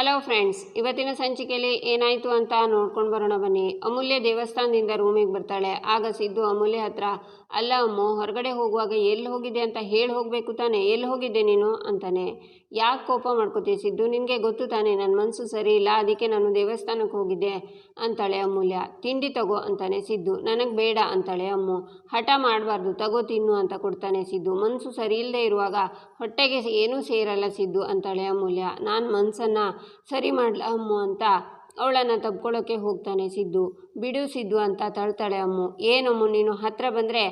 Hello friends ಇವತ್ತಿನ ಸಂಚಿಕೆಯಲ್ಲಿ ಏನಾಯಿತು ಅಂತ ನೋಡ್ಕೊಂಡು ಬರೋಣ ಬನ್ನಿ. ಅಮೂಲ್ಯ ದೇವಸ್ಥಾನದಿಂದ ರೂಮಿಗೆ ಬರ್ತಾಳೆ. ಆಗ ಸಿದ್ದು ಅಮೂಲ್ಯ ಹತ್ರ, ಅಲ್ಲ ಅಮ್ಮು, ಹೊರಗಡೆ ಹೋಗುವಾಗ ಎಲ್ಲಿ ಹೋಗಿದೆ ಅಂತ ಹೇಳಿ ಹೋಗಬೇಕು ತಾನೆ? ಎಲ್ಲಿ ಹೋಗಿದ್ದೆ ನೀನು? ಅಂತಾನೆ. ಯಾಕೆ ಕೋಪ ಮಾಡ್ಕೋತೀಯ ಸಿದ್ದು? ನಿನಗೆ ಗೊತ್ತು ತಾನೆ ನನ್ನ ಮನಸ್ಸು ಸರಿ ಇಲ್ಲ, ಅದಕ್ಕೆ ನಾನು ದೇವಸ್ಥಾನಕ್ಕೆ ಹೋಗಿದ್ದೆ, ಅಂತಾಳೆ ಅಮೂಲ್ಯ. ತಿಂಡಿ ತಗೋ, ಅಂತಾನೆ ಸಿದ್ದು. ನನಗೆ ಬೇಡ, ಅಂತಾಳೆ ಅಮ್ಮು. ಹಠ ಮಾಡಬಾರ್ದು, ತಗೋ ತಿನ್ನು, ಅಂತ ಕೊಡ್ತಾನೆ ಸಿದ್ದು. ಮನಸ್ಸು ಸರಿ ಇಲ್ಲದೆ ಇರುವಾಗ ಹೊಟ್ಟೆಗೆ ಏನೂ ಸೇರಲ್ಲ ಸಿದ್ದು, ಅಂತಾಳೆ ಅಮೂಲ್ಯ. ನಾನು ಮನಸ್ಸನ್ನು ಸರಿ ಮಾಡಲ ಅಮ್ಮು ಅಂತ. ಅವಳನ್ನು ತಬ್ಕೊಳ್ಳೋಕ್ಕೆ ಹೋಗ್ತಾನೆ ಸಿದ್ದು. ಬಿಡು ಸಿದ್ದು ಅಂತ ತಳ್ತಾಳೆ ಅಮ್ಮು. ಏನಮ್ಮು ನೀನು ಹತ್ತಿರ ಬಂದರೆ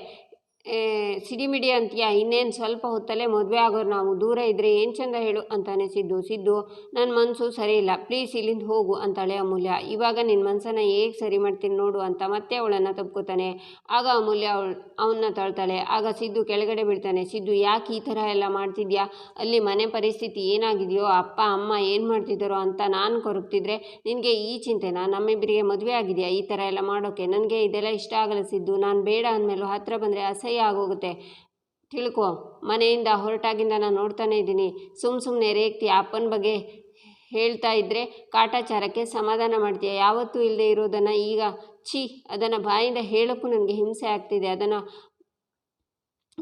ಸಿಡಿಮಿಡಿ ಅಂತೀಯ? ಇನ್ನೇನು ಸ್ವಲ್ಪ ಹೊತ್ತಲ್ಲೇ ಮದುವೆ ಆಗೋರು ನಾವು, ದೂರ ಇದ್ದರೆ ಏನು ಚಂದ ಹೇಳು ಅಂತಾನೆ ಸಿದ್ದು. ಸಿದ್ದು ನನ್ನ ಮನಸ್ಸು ಸರಿ ಇಲ್ಲ, ಪ್ಲೀಸ್ ಇಲ್ಲಿಂದ ಹೋಗು ಅಂತಾಳೆ ಅಮೂಲ್ಯ. ಇವಾಗ ನಿನ್ನ ಮನಸ್ಸನ್ನು ಹೇಗೆ ಸರಿ ಮಾಡ್ತೀನಿ ನೋಡು ಅಂತ ಮತ್ತೆ ಅವಳನ್ನು ತಪ್ಕೋತಾನೆ ಆಗ ಅಮೂಲ್ಯ ಅವಳು ಅವನ್ನ ತಳ್ತಾಳೆ. ಆಗ ಸಿದ್ದು ಕೆಳಗಡೆ ಬೀಳ್ತಾನೆ. ಸಿದ್ದು, ಯಾಕೆ ಈ ಥರ ಎಲ್ಲ ಮಾಡ್ತಿದ್ಯಾ? ಅಲ್ಲಿ ಮನೆ ಪರಿಸ್ಥಿತಿ ಏನಾಗಿದೆಯೋ, ಅಪ್ಪ, ಅಮ್ಮ ಏನು ಮಾಡ್ತಿದ್ದಾರೋ ಅಂತ ನಾನು ಕೊರಗ್ತಿದ್ರೆ ನಿನಗೆ ಈ ಚಿಂತೆನಾ? ನಮ್ಮಿಬ್ಬರಿಗೆ ಮದುವೆ ಆಗಿದೆಯಾ ಈ ಥರ ಎಲ್ಲ ಮಾಡೋಕ್ಕೆ ನನಗೆ ಇದೆಲ್ಲ ಇಷ್ಟ ಆಗಲ್ಲ ಸಿದ್ದು. ನಾನು ಬೇಡ ಅಂದಮೇಲೂ ಹತ್ತಿರ ಬಂದರೆ ಅಸಹ್ಯ ಆಗೋಗುತ್ತೆ ತಿಳ್ಕೊ, ಮನೆಯಿಂದ ಹೊರಟಾಗಿಂದ ನಾನು ನೋಡ್ತಾನೆ ಇದ್ದೀನಿ. ಸುಮ್ಮ ಸುಮ್ಮನೆ ರೇಕ್ತಿ ಅಪ್ಪನ ಬಗ್ಗೆ ಹೇಳ್ತಾ ಇದ್ದರೆ ಕಾಟಾಚಾರಕ್ಕೆ ಸಮಾಧಾನ ಮಾಡ್ತೀಯ? ಯಾವತ್ತೂ ಇಲ್ಲದೆ ಇರೋದನ್ನು ಈಗ ಛೀ, ಅದನ್ನು ಬಾಯಿಂದ ಹೇಳೋಕ್ಕೂ ನನಗೆ ಹಿಂಸೆ ಆಗ್ತಿದೆ. ಅದನ್ನು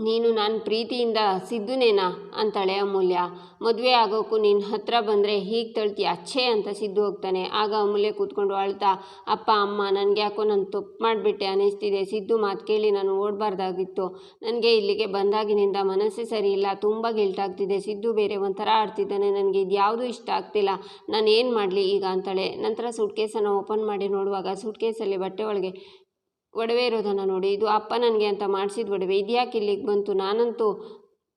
ನೀನು ನಾನು ಪ್ರೀತಿಯಿಂದ ಸಿದ್ದುನೇನಾ ಅಂತಾಳೆ ಅಮೂಲ್ಯ. ಮದುವೆ ಆಗೋಕ್ಕೂ ನಿನ್ನ ಹತ್ರ ಬಂದರೆ ಹೀಗೆ ತಳ್ತಿ ಅಚ್ಚೆ ಅಂತ ಸಿದ್ದು ಹೋಗ್ತಾನೆ. ಆಗ ಅಮೂಲ್ಯ ಕೂತ್ಕೊಂಡು ಅಳ್ತಾ, ಅಪ್ಪ, ಅಮ್ಮ, ನನಗೆ ಯಾಕೋ ನಾನು ತಪ್ಪು ಮಾಡಿಬಿಟ್ಟೆ ಅನ್ನಿಸ್ತಿದೆ ಸಿದ್ದು ಮಾತು ಕೇಳಿ ನಾನು ಓಡಬಾರ್ದಾಗಿತ್ತು. ನನಗೆ ಇಲ್ಲಿಗೆ ಬಂದಾಗಿನಿಂದ ಮನಸ್ಸೇ ಸರಿ ಇಲ್ಲ. ತುಂಬ ಗಿಲ್ಟಾಗ್ತಿದೆ ಸಿದ್ದು ಬೇರೆ ಒಂಥರ ಆಡ್ತಿದ್ದಾನೆ. ನನಗೆ ಇದು ಯಾವುದೂ ಇಷ್ಟ ಆಗ್ತಿಲ್ಲ. ನಾನು ಏನು ಮಾಡಲಿ ಈಗ? ಅಂತಾಳೆ. ನಂತರ ಸೂಟ್ಕೇಸನ್ನು ಓಪನ್ ಮಾಡಿ ನೋಡುವಾಗ ಸೂಟ್ಕೇಸಲ್ಲಿ ಬಟ್ಟೆ ಒಳಗೆ ಒಡವೆ ಇರೋದನ್ನು ನೋಡಿ ಇದು ಅಪ್ಪ ನನಗೆ ಅಂತ ಮಾಡಿಸಿದ ಒಡವೆ ಇದ್ಯಾಕೆ ಇಲ್ಲಿಗೆ ಬಂತು? ನಾನಂತೂ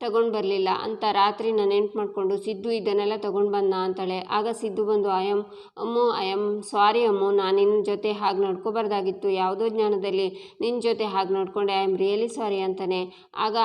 ತಗೊಂಡು ಬರಲಿಲ್ಲ. ಅಂತ ರಾತ್ರಿ ನಾನು ನೆನ್ಪು ಮಾಡಿಕೊಂಡು ಸಿದ್ದು ಇದನ್ನೆಲ್ಲ ತೊಗೊಂಡು ಬಂದ ಅಂತಾಳೆ. ಆಗ ಸಿದ್ದು ಬಂದು I Ammu I am sorry Ammu, ನಾನು ನಿನ್ನ ಜೊತೆ ಹಾಗೆ ನಡ್ಕೋಬಾರ್ದಾಗಿತ್ತು. ಯಾವುದೋ ಜ್ಞಾನದಲ್ಲಿ ನಿನ್ನ ಜೊತೆ ಹಾಗೆ ನಡ್ಕೊಂಡೆ ಐ ಆಮ್ ರಿಯಲಿ ಸಾರಿ ಅಂತಾನೆ. ಆಗ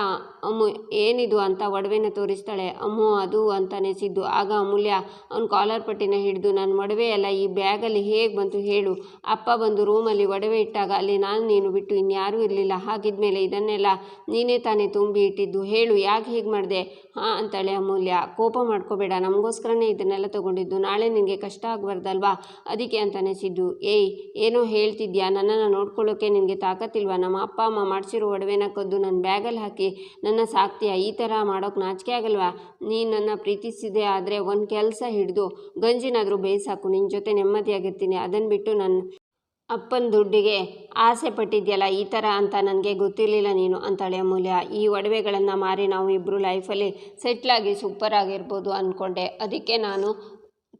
ಅಮ್ಮು, ಏನಿದು? ಅಂತ ಒಡವೆನ ತೋರಿಸ್ತಾಳೆ. ಅಮ್ಮು, ಅದು ಅಂತಾನೆ ಸಿದ್ದು. ಆಗ ಅಮೂಲ್ಯ, ಅವ್ನ ಕಾಲರ್ ಪಟ್ಟಿನ ಹಿಡಿದು ನನ್ನ ಒಡವೆ ಎಲ್ಲ ಈ ಬ್ಯಾಗಲ್ಲಿ ಹೇಗೆ ಬಂತು ಹೇಳು. ಅಪ್ಪ ಬಂದು ರೂಮಲ್ಲಿ ಒಡವೆ ಇಟ್ಟಾಗ ಅಲ್ಲಿ ನಾನು ನೀನು ಬಿಟ್ಟು ಇನ್ಯಾರೂ ಇರಲಿಲ್ಲ. ಹಾಗಿದ್ಮೇಲೆ ಇದನ್ನೆಲ್ಲ ನೀನೇ ತಾನೇ ತುಂಬಿ ಇಟ್ಟಿದ್ದು. ಹೇಳು, ಯಾಕೆ ಹೀಗೆ ಮಾಡಿದೆ? ಹಾಂ ಅಂತಾಳೆ ಅಮೂಲ್ಯ. ಕೋಪ ಮಾಡ್ಕೋಬೇಡ. ನಮಗೋಸ್ಕರನೇ ಇದನ್ನೆಲ್ಲ ತಗೊಂಡಿದ್ದು. ನಾಳೆ ನಿನಗೆ ಕಷ್ಟ ಆಗಬಾರ್ದಲ್ವಾ? ಅದಕ್ಕೆ ಅಂತಾನೆ ಸಿದ್ದು. ಏಯ್, ಏನೋ ಹೇಳ್ತಿದ್ಯಾ? ನನ್ನನ್ನು ನೋಡ್ಕೊಳ್ಳೋಕೆ ನಿನಗೆ ತಾಕತ್ತಿಲ್ವಾ? ನಮ್ಮ ಅಪ್ಪ, ಅಮ್ಮ ಮಾಡಿಸಿರೋ ಒಡವೆನ ಕದ್ದು ನನ್ನ ಬ್ಯಾಗಲ್ಲಿ ಹಾಕಿ ನನ್ನ ಸಾಕ್ತೀಯಾ? ಈ ಥರ ಮಾಡೋಕೆ ನಾಚಿಕೆ ಆಗಲ್ವಾ? ನೀನು ನನ್ನ ಪ್ರೀತಿಸಿದೆ ಆದರೆ ಒಂದು ಕೆಲಸ ಹಿಡಿದು ಗಂಜಿನಾದರೂ ಬೇಯಿಸಾಕು. ನಿನ್ನ ಜೊತೆ ನೆಮ್ಮದಿಯಾಗಿರ್ತೀನಿ. ಅದನ್ನು ಬಿಟ್ಟು ನನ್ನ ಅಪ್ಪನ ದುಡ್ಡಿಗೆ ಆಸೆ ಪಟ್ಟಿದ್ಯಲ್ಲ, ಈ ಥರ ಅಂತ ನನಗೆ ಗೊತ್ತಿರಲಿಲ್ಲ ನೀನು ಅಂತಾಳೆ ಅಮೂಲ್ಯ. ಈ ಒಡವೆಗಳನ್ನು ಮಾರಿ ನಾವು ಇಬ್ಬರು ಲೈಫಲ್ಲಿ ಸೆಟ್ಲಾಗಿ ಸೂಪರ್ ಆಗಿರ್ಬೋದು ಅಂದ್ಕೊಂಡೆ ಅದಕ್ಕೆ ನಾನು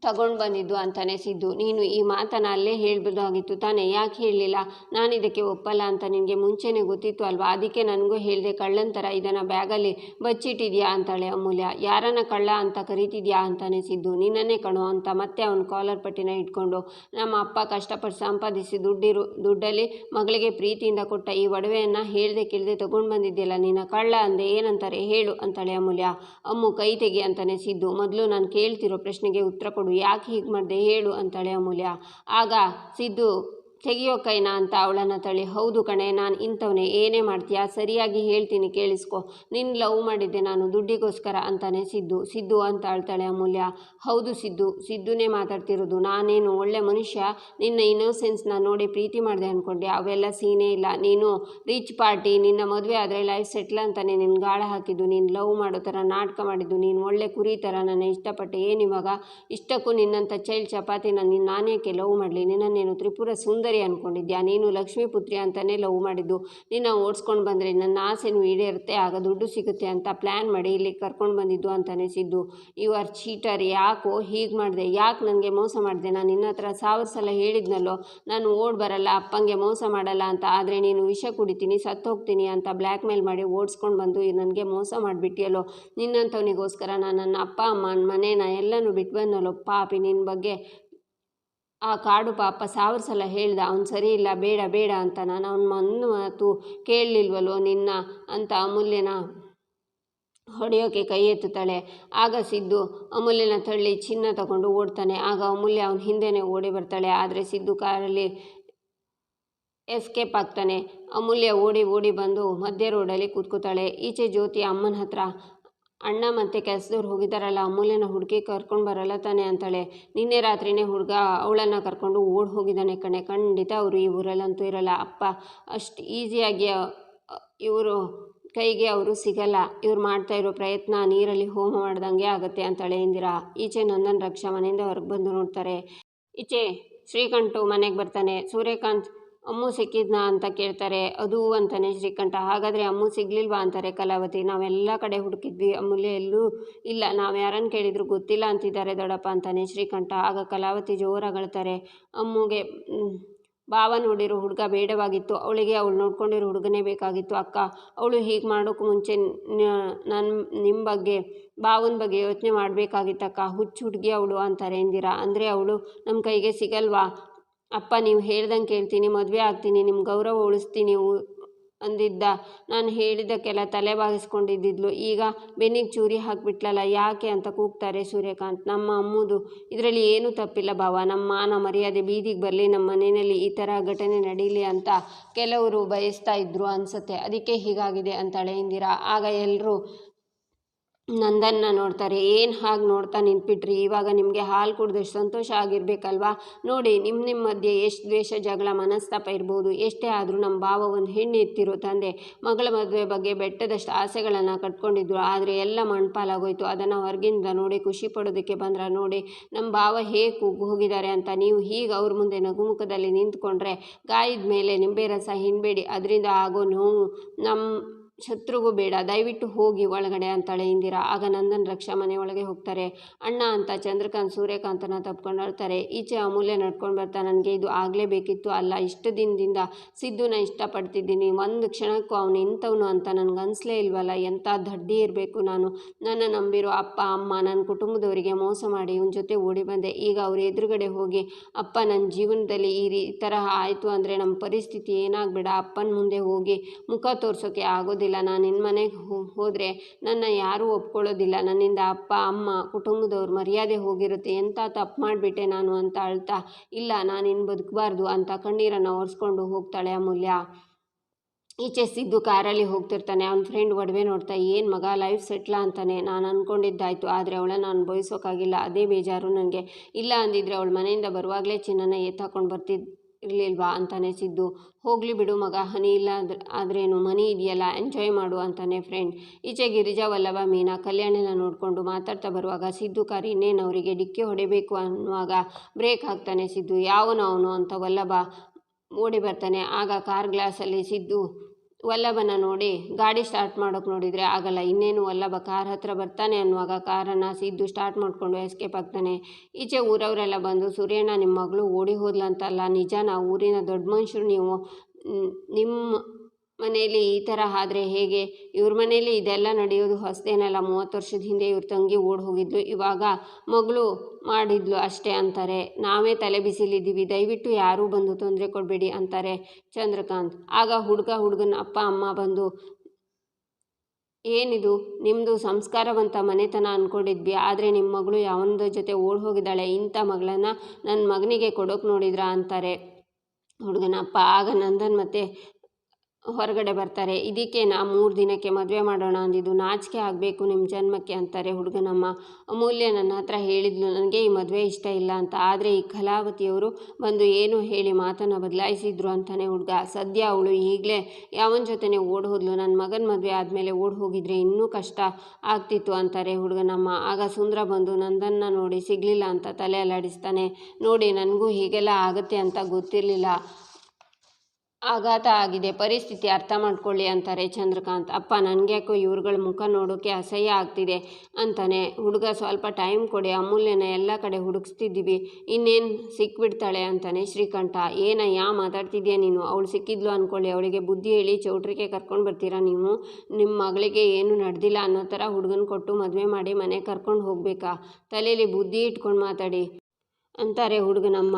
ತಗೊಂಡು ಬಂದಿದ್ದು ಅಂತಾನೆ ಸಿದ್ದು. ನೀನು ಈ ಮಾತನ್ನು ಅಲ್ಲೇ ಹೇಳ್ಬೋದಾಗಿತ್ತು ತಾನೇ. ಯಾಕೆ ಹೇಳಲಿಲ್ಲ? ನಾನು ಇದಕ್ಕೆ ಒಪ್ಪಲ್ಲ ಅಂತ ನಿನಗೆ ಮುಂಚೆನೇ ಗೊತ್ತಿತ್ತು ಅಲ್ವಾ? ಅದಕ್ಕೆ ನನಗೂ ಹೇಳಿದೆ ಕಳ್ಳನ ಥರ ಇದನ್ನು ಬ್ಯಾಗಲ್ಲಿ ಬಚ್ಚಿಟ್ಟಿದ್ಯಾ ಅಂತಾಳೆ ಅಮೂಲ್ಯ. ಯಾರನ್ನ ಕಳ್ಳ ಅಂತ ಕರಿತಿದ್ಯಾ ಅಂತಾನೆ ಸಿದ್ದು. ನಿನ್ನನ್ನೇ ಕಣೋ ಅಂತ ಮತ್ತೆ ಅವನ ಕಾಲರ್ ಪಟ್ಟಿನ ಇಟ್ಕೊಂಡು ನಮ್ಮ ಅಪ್ಪ ಕಷ್ಟಪಟ್ಟು ಸಂಪಾದಿಸಿ ದುಡ್ಡಿರು, ದುಡ್ಡಲ್ಲಿ ಮಗಳಿಗೆ ಪ್ರೀತಿಯಿಂದ ಕೊಟ್ಟ ಈ ಒಡವೆಯನ್ನು ಹೇಳ್ದೆ ಕೇಳದೆ ತಗೊಂಡು ಬಂದಿದ್ದಿಲ್ಲ ನಿನ್ನ ಕಳ್ಳ ಅಂದೆ ಏನಂತಾರೆ ಹೇಳು ಅಂತಾಳೆ ಅಮೂಲ್ಯ. ಅಮ್ಮು ಕೈ ತೆಗಿ ಅಂತಾನೆ ಸಿದ್ದು. ಮೊದಲು ನಾನು ಕೇಳ್ತಿರೋ ಪ್ರಶ್ನೆಗೆ ಉತ್ತರ ಕೊಡು. ಯಾಕೆ ಹೀಗೆ ಮಾಡಿದೆ ಹೇಳು ಅಂತಾಳೆ ಅಮೂಲ್ಯ. ಆಗ ಸಿದ್ದು ತೆಗಿಯೋ ಕೈನಾ ಅಂತ ಅವಳನ್ನ ತಳಿ ಹೌದು ಕಣೆ, ನಾನು ಇಂಥವನೇ, ಏನೇ ಮಾಡ್ತೀಯಾ? ಸರಿಯಾಗಿ ಹೇಳ್ತೀನಿ, ಕೇಳಿಸ್ಕೊ. ನಿನ್ನ ಲವ್ ಮಾಡಿದ್ದೆ ನಾನು, ದುಡ್ಡಿಗೋಸ್ಕರ ಅಂತಾನೆ ಸಿದ್ದು ಸಿದ್ದು ಅಂತ ಅಳ್ತಾಳೆ ಅಮೂಲ್ಯ. ಹೌದು ಸಿದ್ದು, ಸಿದ್ದುನೇ ಮಾತಾಡ್ತಿರೋದು. ನಾನೇನು ಒಳ್ಳೆ ಮನುಷ್ಯ? ನಿನ್ನ ಇನ್ನೋಸೆನ್ಸ್ನ ನೋಡಿ ಪ್ರೀತಿ ಮಾಡಿದೆ ಅಂದ್ಕೊಂಡೆ ಅವೆಲ್ಲ ಸೀನೇ ಇಲ್ಲ. ನೀನು ರಿಚ್ ಪಾರ್ಟಿ ನಿನ್ನ ಮದುವೆ ಆದರೆ ಲೈಫ್ ಸೆಟ್ಲ್ ಅಂತಾನೆ ನಿನ್ನ ಗಾಳ ಹಾಕಿದ್ದು. ನೀನು ಲವ್ ಮಾಡೋ ಥರ ನಾಟಕ ಮಾಡಿದ್ದು. ನೀನು ಒಳ್ಳೆ ಕುರಿ ಥರ ನನ್ನ ಇಷ್ಟಪಟ್ಟೆ. ಏನಿವಾಗ ಇಷ್ಟಕ್ಕೂ ನಿನ್ನಂಥ ಚೈಲ್ಡ್ ಚಪಾತಿನ ನೀನು ನಾನೇಕೆ ಲವ್ ಮಾಡಲಿ? ನಿನ್ನನ್ನೇನು ತ್ರಿಪುರ ಸುಂದರಿ ಅಂದ್ಕೊಂಡಿದ್ಯಾ ನೀನು ಲಕ್ಷ್ಮೀ ಪುತ್ರಿ ಅಂತಲೇ ಲವ್ ಮಾಡಿದ್ದು. ನಿನ್ನ ಓಡಿಸ್ಕೊಂಡು ಬಂದರೆ ನನ್ನ ಆಸೆನೂ ಈಡೇರುತ್ತೆ, ಆಗ ದುಡ್ಡು ಸಿಗುತ್ತೆ ಅಂತ ಪ್ಲ್ಯಾನ್ ಮಾಡಿ ಇಲ್ಲಿ ಕರ್ಕೊಂಡು ಬಂದಿದ್ದು ಅಂತ ಸಿದ್ದು. ಯು ಆರ್ ಚೀಟರ್ ಯಾಕೋ ಹೀಗೆ ಮಾಡಿದೆ? ಯಾಕೆ ನನಗೆ ಮೋಸ ಮಾಡಿದೆ? ನಾನು ನಿನ್ನ ಹತ್ರ ಸಾವಿರ ಸಲ ಹೇಳಿದ್ನಲ್ಲೋ, ನಾನು ಓಡ್ ಬರಲ್ಲ, ಅಪ್ಪಂಗೆ ಮೋಸ ಮಾಡಲ್ಲ ಅಂತ. ಆದರೆ ನೀನು ವಿಷ ಕುಡಿತೀನಿ, ಸತ್ತು ಹೋಗ್ತೀನಿ ಅಂತ ಬ್ಲ್ಯಾಕ್ ಮೇಲ್ ಮಾಡಿ ಓಡಿಸ್ಕೊಂಡು ಬಂದು ನನಗೆ ಮೋಸ ಮಾಡಿಬಿಟ್ಟಿಯಲ್ಲೋ, ನಿನ್ನಂಥವನಿಗೋಸ್ಕರ ನಾನು ನನ್ನ ಅಪ್ಪ, ಅಮ್ಮ ಮನೇನ ಎಲ್ಲನೂ ಬಿಟ್ಟು ಬಂದಲ್ಲೋ ಪಾಪಿ ನಿನ್ನ ಬಗ್ಗೆ ಆ ಕಾಡು ಪಾಪ ಸಾವಿರ ಸಲ ಹೇಳ್ದ, ಅವ್ನು ಸರಿ ಇಲ್ಲ, ಬೇಡ ಬೇಡ ಅಂತ ನಾನು ಅವನ ಒಂದು ಮಾತು ಕೇಳಲಿಲ್ವಲ್ಲೋ ನಿನ್ನ? ಅಂತ ಅಮೂಲ್ಯನ ಹೊಡೆಯೋಕೆ ಕೈ ಎತ್ತುತ್ತಾಳೆ. ಆಗ ಸಿದ್ದು ಅಮೂಲ್ಯನ ತಳ್ಳಿ ಚಿನ್ನ ತಗೊಂಡು ಓಡ್ತಾನೆ. ಆಗ ಅಮೂಲ್ಯ ಅವನ ಹಿಂದೆನೇ ಓಡಿ ಬರ್ತಾಳೆ. ಆದರೆ ಸಿದ್ದು ಕಾರಲ್ಲಿ ಎಸ್ಕೇಪ್ ಆಗ್ತಾನೆ. ಅಮೂಲ್ಯ ಓಡಿ ಓಡಿ ಬಂದು ಮಧ್ಯ ರೋಡಲ್ಲಿ ಕೂತ್ಕೋತಾಳೆ. ಈಚೆ ಜ್ಯೋತಿ ಅಮ್ಮನ ಹತ್ರ ಅಣ್ಣ ಮತ್ತು ಕೆಲಸದವ್ರು ಹೋಗಿದ್ದಾರಲ್ಲ, ಅಮೂಲ್ಯನ ಹುಡುಗಿ ಕರ್ಕೊಂಡು ಬರಲ್ಲ ತಾನೆ ಅಂತಾಳೆ. ನಿನ್ನೆ ರಾತ್ರಿನೇ ಹುಡುಗ ಅವಳನ್ನು ಕರ್ಕೊಂಡು ಓಡಿ ಹೋಗಿದ್ದಾನೆ ಕಣೆ. ಖಂಡಿತ ಅವರು ಈ ಊರಲ್ಲಂತೂ ಇರಲ್ಲ. ಅಪ್ಪ, ಅಷ್ಟು ಈಸಿಯಾಗಿ ಇವರು ಕೈಗೆ ಅವರು ಸಿಗಲ್ಲ. ಇವ್ರು ಮಾಡ್ತಾ ಇರೋ ಪ್ರಯತ್ನ ನೀರಲ್ಲಿ ಹೋಮ ಮಾಡ್ದಂಗೆ ಆಗುತ್ತೆ ಅಂತಾಳೆ ಇಂದಿರಾ. ಈಚೆ ನಂದನ್ ರಕ್ಷಾ ಮನೆಯಿಂದ ಹೊರಗೆ ಬಂದು ನೋಡ್ತಾರೆ. ಈಚೆ ಶ್ರೀಕಂಠು ಮನೆಗೆ ಬರ್ತಾನೆ. ಸೂರ್ಯಕಾಂತ್ ಅಮ್ಮು ಸಿಕ್ಕಿದ್ನಾ? ಅಂತ ಕೇಳ್ತಾರೆ. ಅದು ಅಂತಾನೆ ಶ್ರೀಕಂಠ. ಹಾಗಾದರೆ ಅಮ್ಮು ಸಿಗ್ಲಿಲ್ವಾ? ಅಂತಾರೆ ಕಲಾವತಿ. ನಾವೆಲ್ಲ ಕಡೆ ಹುಡುಕಿದ್ವಿ. ಅಮೂಲ್ಯ ಎಲ್ಲೂ ಇಲ್ಲ. ನಾವು ಯಾರನ್ನು ಕೇಳಿದ್ರು ಗೊತ್ತಿಲ್ಲ ಅಂತಿದ್ದಾರೆ ದೊಡ್ಡಪ್ಪ ಅಂತಾನೆ ಶ್ರೀಕಂಠ. ಆಗ ಕಲಾವತಿ ಜೋರಾಗಳ್ತಾರೆ ಅಮ್ಮುಗೆ ಭಾವ ನೋಡಿರೋ ಹುಡುಗ ಬೇಡವಾಗಿತ್ತು. ಅವಳಿಗೆ ಅವಳು ನೋಡ್ಕೊಂಡಿರೋ ಹುಡುಗನೇ ಬೇಕಾಗಿತ್ತು. ಅಕ್ಕ, ಅವಳು ಹೀಗೆ ಮಾಡೋಕ್ಕೂ ಮುಂಚೆ ನನ್ನ ನಿಮ್ಮ ಬಗ್ಗೆ, ಭಾವನ ಬಗ್ಗೆ ಯೋಚನೆ ಮಾಡಬೇಕಾಗಿತ್ತಕ್ಕ. ಹುಚ್ಚು ಹುಡುಗಿ ಅವಳು ಅಂತಾರೆ ಇಂದಿರಾ. ಅಂದರೆ ಅವಳು ನಮ್ಮ ಕೈಗೆ ಸಿಗಲ್ವಾ? ಅಪ್ಪ, ನೀವು ಹೇಳ್ದಂಗೆ ಕೇಳ್ತೀನಿ, ಮದುವೆ ಆಗ್ತೀನಿ ನಿಮ್ಮ ಗೌರವ ಉಳಿಸ್ತೀನಿ ಅಂದಿದ್ದ. ನಾನು ಹೇಳಿದ್ದಕ್ಕೆಲ್ಲ ತಲೆ ಬಾಗಿಸ್ಕೊಂಡಿದ್ದಿದ್ಲು. ಈಗ ಬೆನ್ನಿಗೆ ಚೂರಿ ಹಾಕಿಬಿಟ್ಲಲ್ಲ, ಯಾಕೆ ಅಂತ ಕೂಗ್ತಾರೆ ಸೂರ್ಯಕಾಂತ್. ನಮ್ಮ ಅಮ್ಮದು. ಇದರಲ್ಲಿ ಏನೂ ತಪ್ಪಿಲ್ಲ ಭಾವ. ನಮ್ಮ ಮಾನ ಮರ್ಯಾದೆ ಬೀದಿಗೆ ಬರಲಿ, ನಮ್ಮ ಮನೆಯಲ್ಲಿ ಈ ಥರ ಘಟನೆ ನಡೀಲಿ ಅಂತ ಕೆಲವರು ಬಯಸ್ತಾ ಇದ್ರು ಅನಿಸುತ್ತೆ. ಅದಕ್ಕೆ ಹೀಗಾಗಿದೆ ಅಂತಾಳೆ ಇಂದಿರಾ. ಆಗ ಎಲ್ಲರೂ ನಂದನ್ನ ನೋಡ್ತಾರೆ, ಏನು ಹಾಗೆ ನೋಡ್ತಾ ನಿಂತ್ಬಿಟ್ರಿ? ಇವಾಗ ನಿಮಗೆ ಹಾಲು ಕುಡಿದಷ್ಟು ಸಂತೋಷ ಆಗಿರಬೇಕಲ್ವಾ? ನೋಡಿ ನಿಮ್ಮ ನಿಮ್ಮ ಮಧ್ಯೆ ಎಷ್ಟು ದ್ವೇಷ, ಜಗಳ, ಮನಸ್ತಾಪ ಇರ್ಬೋದು. ಎಷ್ಟೇ ಆದರೂ ನಮ್ಮ ಭಾವ ಒಂದು ಹೆಣ್ಣು ಎತ್ತಿರೋ ತಂದೆ, ಮಗಳ ಮದುವೆ ಬಗ್ಗೆ ಬೆಟ್ಟದಷ್ಟು ಆಸೆಗಳನ್ನು ಕಟ್ಕೊಂಡಿದ್ರು, ಆದರೆ ಎಲ್ಲ ಮಣ್ಪಾಲಾಗೋಯ್ತು. ಅದನ್ನು ಹೊರಗಿಂದ ನೋಡಿ, ಖುಷಿ ಪಡೋದಕ್ಕೆ ಬಂದ್ರ ನೋಡಿ ನಮ್ಮ ಭಾವ ಹೇಗೆ ಕುಗ್ಗು ಹೋಗಿದ್ದಾರೆ ಅಂತ ನೀವು ಹೀಗೆ ಅವ್ರ ಮುಂದೆ ನಗುಮುಖದಲ್ಲಿ ನಿಂತ್ಕೊಂಡ್ರೆ, ಗಾಯದ ಮೇಲೆ ನಿಂಬೆ ರಸ ಹಿಂಡಬೇಡಿ. ಅದರಿಂದ ಆಗೋ ನೋವು ನಮ್ಮ ಶತ್ರುಗೂ ಬೇಡ. ದಯವಿಟ್ಟು ಹೋಗಿ ಒಳಗಡೆ ಅಂತಾಳೆ ಇಂದಿರಾ ಆಗ ನಂದನ್ ರಕ್ಷಾ ಮನೆ ಒಳಗೆ ಹೋಗ್ತಾರೆ. ಅಣ್ಣ ಅಂತ ಚಂದ್ರಕಾಂತ್, ಸೂರ್ಯಕಾಂತನ ತಪ್ಕೊಂಡು ಅಳ್ತಾರೆ. ಈಚೆ ಅಮೂಲ್ಯ ನಡ್ಕೊಂಡು ಬರ್ತಾ, ನನಗೆ ಇದು ಆಗಲೇಬೇಕಿತ್ತು ಅಲ್ಲ, ಇಷ್ಟು ದಿನದಿಂದ ಸಿದ್ದುನ ಇಷ್ಟಪಡ್ತಿದ್ದೀನಿ. ಒಂದು ಕ್ಷಣಕ್ಕೂ ಅವನು ಇಂಥವನು ಅಂತ ನನಗೆ ಅನಿಸ್ಲೇ ಇಲ್ವಲ್ಲ? ಎಂಥ ದಡ್ಡಿ ಇರಬೇಕು ನಾನು. ನನ್ನ ನಂಬಿರೋ ಅಪ್ಪ, ಅಮ್ಮ ನನ್ನ ಕುಟುಂಬದವರಿಗೆ ಮೋಸ ಮಾಡಿ ಇವನ ಜೊತೆ ಓಡಿ ಬಂದೆ. ಈಗ ಅವ್ರ ಎದುರುಗಡೆ ಹೋಗಿ, ಅಪ್ಪ ನನ್ನ ಜೀವನದಲ್ಲಿ ಈ ರೀ ತರಹ ಆಯಿತು ಅಂದರೆ ನಮ್ಮ ಪರಿಸ್ಥಿತಿ ಏನಾಗಬೇಡ. ಅಪ್ಪನ ಮುಂದೆ ಹೋಗಿ ಮುಖ ತೋರ್ಸೋಕ್ಕೆ ಆಗೋದಿಲ್ಲ ನಾನು ನಿನ್ನ ಮನೆಗೆ ಹೋದರೆ ನನ್ನ ಯಾರೂ ಒಪ್ಕೊಳ್ಳೋದಿಲ್ಲ. ನನ್ನಿಂದ ಅಪ್ಪ, ಅಮ್ಮ, ಕುಟುಂಬದವ್ರು ಮರ್ಯಾದೆ ಹೋಗಿರುತ್ತೆ. ಎಂಥ ತಪ್ಪು ಮಾಡಿಬಿಟ್ಟೆ ನಾನು ಅಂತ ಅಳ್ತಾ, ಇಲ್ಲ, ನಾನು ಇನ್ನು ಬದುಕಬಾರ್ದು ಅಂತ ಕಣ್ಣೀರನ್ನು ಒರೆಸ್ಕೊಂಡು ಹೋಗ್ತಾಳೆ ಅಮೂಲ್ಯ. ಈಚೆ ಸಿದ್ದು ಕಾರಲ್ಲಿ ಹೋಗ್ತಿರ್ತಾನೆ. ಅವ್ನ ಫ್ರೆಂಡ್ ಒಡವೆ ನೋಡ್ತಾ, ಏನು ಮಗ, ಲೈಫ್ ಸೆಟ್ಲಾ? ಅಂತಾನೆ. ನಾನು ಅಂದ್ಕೊಂಡಿದ್ದಾಯ್ತು ಆದರೆ ಅವಳನ್ನು ಅನುಭವಿಸೋಕ್ಕಾಗಿಲ್ಲ ಅದೇ ಬೇಜಾರು ನನಗೆ. ಇಲ್ಲ ಅಂದಿದ್ರೆ ಅವಳ ಮನೆಯಿಂದ ಬರುವಾಗಲೇ ಚಿನ್ನನ ಎತ್ತಾಕೊಂಡು ಬರ್ತಿದ್ ಇರಲಿಲ್ವಾ ಅಂತಾನೆ ಸಿದ್ದು. ಹೋಗಲಿ ಬಿಡು ಮಗ, ಹನಿ ಇಲ್ಲ ಆದ್ರೇನು? ಮನಿ ಇದೆಯಲ್ಲ ಎಂಜಾಯ್ ಮಾಡು ಅಂತಾನೆ ಫ್ರೆಂಡ್ ಈಚೆ ಗಿರಿಜಾ ವಲ್ಲಭ ಮೀನಾ, ಕಲ್ಯಾಣನ ನೋಡಿಕೊಂಡು ಮಾತಾಡ್ತಾ ಬರುವಾಗ ಸಿದ್ದು ಕಾರಿ ಇನ್ನೇನು ಅವರಿಗೆ ಡಿಕ್ಕಿ ಹೊಡಿಬೇಕು ಅನ್ನುವಾಗ ಬ್ರೇಕ್ ಹಾಕ್ತಾನೆ ಸಿದ್ದು. ಯಾವನು ಅವನು ಅಂತ ವಲ್ಲಭ ಓಡಿ ಬರ್ತಾನೆ. ಆಗ ಕಾರ್ ಗ್ಲಾಸಲ್ಲಿ ಸಿದ್ದು ವಲ್ಲಭನ ನೋಡಿ ಗಾಡಿ ಸ್ಟಾರ್ಟ್ ಮಾಡೋಕೆ ನೋಡಿದರೆ ಆಗಲ್ಲ. ಇನ್ನೇನು ವಲ್ಲಭ ಕಾರ್ ಹತ್ರ ಬರ್ತಾನೆ ಅನ್ನುವಾಗ ಕಾರನ್ನು ಸಿದ್ದು ಸ್ಟಾರ್ಟ್ ಮಾಡಿಕೊಂಡು ಎಸ್ಕೇಪ್ ಆಗ್ತಾನೆ. ಈಚೆ ಊರವರೆಲ್ಲ ಬಂದು, ಸೂರ್ಯಣ್ಣ ನಿಮ್ಮ ಮಗಳು ಓಡಿ ಹೋದ್ಲಂತಲ್ಲ, ನಿಜನಾ? ಊರಿನ ದೊಡ್ಡ ಮನುಷ್ಯರು ನೀವು ನಿಮ್ಮ ಮನೆಯಲ್ಲಿ ಈ ಥರ ಆದರೆ ಹೇಗೆ? ಇವ್ರ ಮನೆಯಲ್ಲಿ ಇದೆಲ್ಲ ನಡೆಯೋದು ಹೊಸದೇನಲ್ಲ, ಮೂವತ್ತು ವರ್ಷದ ಹಿಂದೆ ಇವ್ರ ತಂಗಿ ಓಡಿ ಹೋಗಿದ್ಲು, ಇವಾಗ ಮಗಳು ಮಾಡಿದ್ಲು ಅಷ್ಟೇ ಅಂತಾರೆ. ನಾವೇ ತಲೆ ಬಿಸಿಲಿದ್ದೀವಿ, ದಯವಿಟ್ಟು ಯಾರೂ ಬಂದು ತೊಂದರೆ ಕೊಡಬೇಡಿ ಅಂತಾರೆ ಚಂದ್ರಕಾಂತ್. ಆಗ ಹುಡುಗ ಹುಡುಗನ ಅಪ್ಪ, ಅಮ್ಮ ಬಂದು, ಏನಿದು? ನಿಮ್ಮದು ಸಂಸ್ಕಾರವಂತ ಮನೆತನ ಅಂದ್ಕೊಂಡಿದ್ವಿ ಆದರೆ ನಿಮ್ಮ ಮಗಳು ಯಾವನದ ಜೊತೆ ಓಡಿ ಹೋಗಿದ್ದಾಳೆ, ಇಂಥ ಮಗಳನ್ನು ನನ್ನ ಮಗನಿಗೆ ಕೊಡೋಕೆ ನೋಡಿದ್ರಾ? ಅಂತಾರೆ ಹುಡುಗನ ಅಪ್ಪ. ಆಗ ನಂದನ್ ಮತ್ತೆ ಹೊರಗಡೆ ಬರ್ತಾರೆ. ಇದಕ್ಕೆ ನಾ ಮೂರು ದಿನಕ್ಕೆ ಮದುವೆ ಮಾಡೋಣ ಅಂದಿದ್ದು, ನಾಚಿಕೆ ಆಗಬೇಕು ನಿಮ್ಮ ಜನ್ಮಕ್ಕೆ ಅಂತಾರೆ ಹುಡುಗನಮ್ಮ. ಅಮೂಲ್ಯ ನನ್ನ ಹತ್ರ ಹೇಳಿದ್ಲು, ನನಗೆ ಈ ಮದುವೆ ಇಷ್ಟ ಇಲ್ಲ ಅಂತ. ಆದರೆ ಈ ಕಲಾವತಿಯವರು ಬಂದು ಏನು ಹೇಳಿ ಮಾತನ್ನು ಬದಲಾಯಿಸಿದ್ರು ಅಂತಾನೆ ಹುಡುಗ. ಸದ್ಯ ಅವಳು ಈಗಲೇ ಯಾವನ ಜೊತೆನೇ ಓಡ್ ಹೋದ್ಲು. ನನ್ನ ಮಗನ ಮದುವೆ ಆದಮೇಲೆ ಓಡ್ ಹೋಗಿದ್ರೆ ಇನ್ನೂ ಕಷ್ಟ ಆಗ್ತಿತ್ತು ಅಂತಾರೆ ಹುಡುಗನಮ್ಮ. ಆಗ ಸುಂದರ ಬಂದು, ನಂದನ್ನ ನೋಡಿ ಸಿಗಲಿಲ್ಲ ಅಂತ ತಲೆ ಅಲ್ಲಾಡಿಸ್ತಾನೆ. ನೋಡಿ, ನನಗೂ ಹೀಗೆಲ್ಲ ಆಗುತ್ತೆ ಅಂತ ಗೊತ್ತಿರಲಿಲ್ಲ. ಆಘಾತ ಆಗಿದೆ. ಪರಿಸ್ಥಿತಿ ಅರ್ಥ ಮಾಡ್ಕೊಳ್ಳಿ ಅಂತಾರೆ ಚಂದ್ರಕಾಂತ್. ಅಪ್ಪ, ನನಗ್ಯಾಕೋ ಇವ್ರುಗಳ ಮುಖ ನೋಡೋಕ್ಕೆ ಅಸಹ್ಯ ಆಗ್ತಿದೆ ಅಂತಾನೆ. ಹುಡುಗ ಸ್ವಲ್ಪ ಟೈಮ್ ಕೊಡಿ, ಅಮೂಲ್ಯನ ಎಲ್ಲ ಕಡೆ ಹುಡುಕ್ಸ್ತಿದ್ದೀವಿ. ಇನ್ನೇನು ಸಿಕ್ಬಿಡ್ತಾಳೆ ಅಂತಾನೆ ಶ್ರೀಕಂಠ. ಏನ ಯಾ ಮಾತಾಡ್ತಿದ್ಯಾ ನೀನು? ಅವಳು ಸಿಕ್ಕಿದ್ಲು ಅಂದ್ಕೊಳ್ಳಿ ಅವಳಿಗೆ ಬುದ್ಧಿ ಹೇಳಿ ಚೌಟ್ರಿಗೆ ಕರ್ಕೊಂಡು ಬರ್ತೀರಾ ನೀವು? ನಿಮ್ಮ ಮಗಳಿಗೆ ಏನು ನಡೆದಿಲ್ಲ ಅನ್ನೋ ಥರ ಹುಡುಗನ ಕೊಟ್ಟು ಮದುವೆ ಮಾಡಿ ಮನೆ ಕರ್ಕೊಂಡು ಹೋಗಬೇಕಾ? ತಲೆಯಲ್ಲಿ ಬುದ್ಧಿ ಇಟ್ಕೊಂಡು ಮಾತಾಡಿ ಅಂತಾರೆ ಹುಡುಗನಮ್ಮ.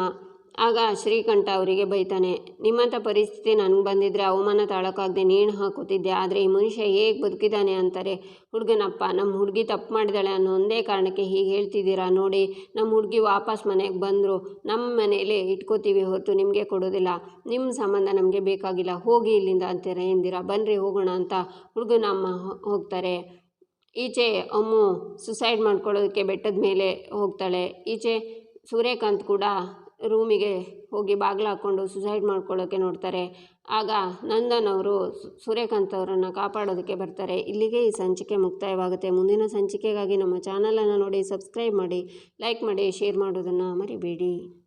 ಆಗ ಶ್ರೀಕಂಠ ಅವರಿಗೆ ಬೈತಾನೆ, ನಿಮ್ಮಂಥ ಪರಿಸ್ಥಿತಿ ನನಗೆ ಬಂದಿದ್ರೆ ಅವಮಾನ ತಾಳೋಕ್ಕಾಗದೆ ನೇಣು ಹಾಕೋತಿದ್ದೆ ಆದರೆ ಈ ಮನುಷ್ಯ ಹೇಗೆ ಬದುಕಿದ್ದಾನೆ ಅಂತಾರೆ? ಹುಡುಗನಪ್ಪ ನಮ್ಮ ಹುಡುಗಿ ತಪ್ಪು ಮಾಡಿದಾಳೆ ಅನ್ನೋ ಒಂದೇ ಕಾರಣಕ್ಕೆ ಹೀಗೆ ಹೇಳ್ತಿದ್ದೀರಾ? ನೋಡಿ ನಮ್ಮ ಹುಡುಗಿ ವಾಪಸ್ ಮನೆಗೆ ಬಂದರು ನಮ್ಮ ಮನೆಯಲ್ಲೇ ಇಟ್ಕೋತೀವಿ ಹೊರತು ನಿಮಗೆ ಕೊಡೋದಿಲ್ಲ. ನಿಮ್ಮ ಸಂಬಂಧ ನಮಗೆ ಬೇಕಾಗಿಲ್ಲ. ಹೋಗಿ ಇಲ್ಲಿಂದ ಅಂತೀರ ಎಂದಿರಾ? ಬನ್ನಿರಿ ಹೋಗೋಣ ಅಂತ ಹುಡುಗನಮ್ಮ ಹೋಗ್ತಾರೆ. ಈಚೆ ಅಮ್ಮು ಸುಸೈಡ್ ಮಾಡ್ಕೊಳ್ಳೋದಕ್ಕೆ ಬೆಟ್ಟದ ಮೇಲೆ ಹೋಗ್ತಾಳೆ. ಈಚೆ ಸೂರ್ಯಕಾಂತ್ ಕೂಡ ರೂಮಿಗೆ ಹೋಗಿ ಬಾಗಿಲು ಹಾಕ್ಕೊಂಡು ಸುಸೈಡ್ ಮಾಡ್ಕೊಳ್ಳೋಕ್ಕೆ ನೋಡ್ತಾರೆ. ಆಗ ನಂದನ್ ಅವರು ಸೂರ್ಯಕಾಂತ್ ಅವರನ್ನು ಕಾಪಾಡೋದಕ್ಕೆ ಬರ್ತಾರೆ. ಇಲ್ಲಿಗೆ ಈ ಸಂಚಿಕೆ ಮುಕ್ತಾಯವಾಗುತ್ತೆ. ಮುಂದಿನ ಸಂಚಿಕೆಗಾಗಿ ನಮ್ಮ ಚಾನಲನ್ನು ನೋಡಿ, ಸಬ್ಸ್ಕ್ರೈಬ್ ಮಾಡಿ, ಲೈಕ್ ಮಾಡಿ, ಶೇರ್ ಮಾಡೋದನ್ನು ಮರಿಬೇಡಿ.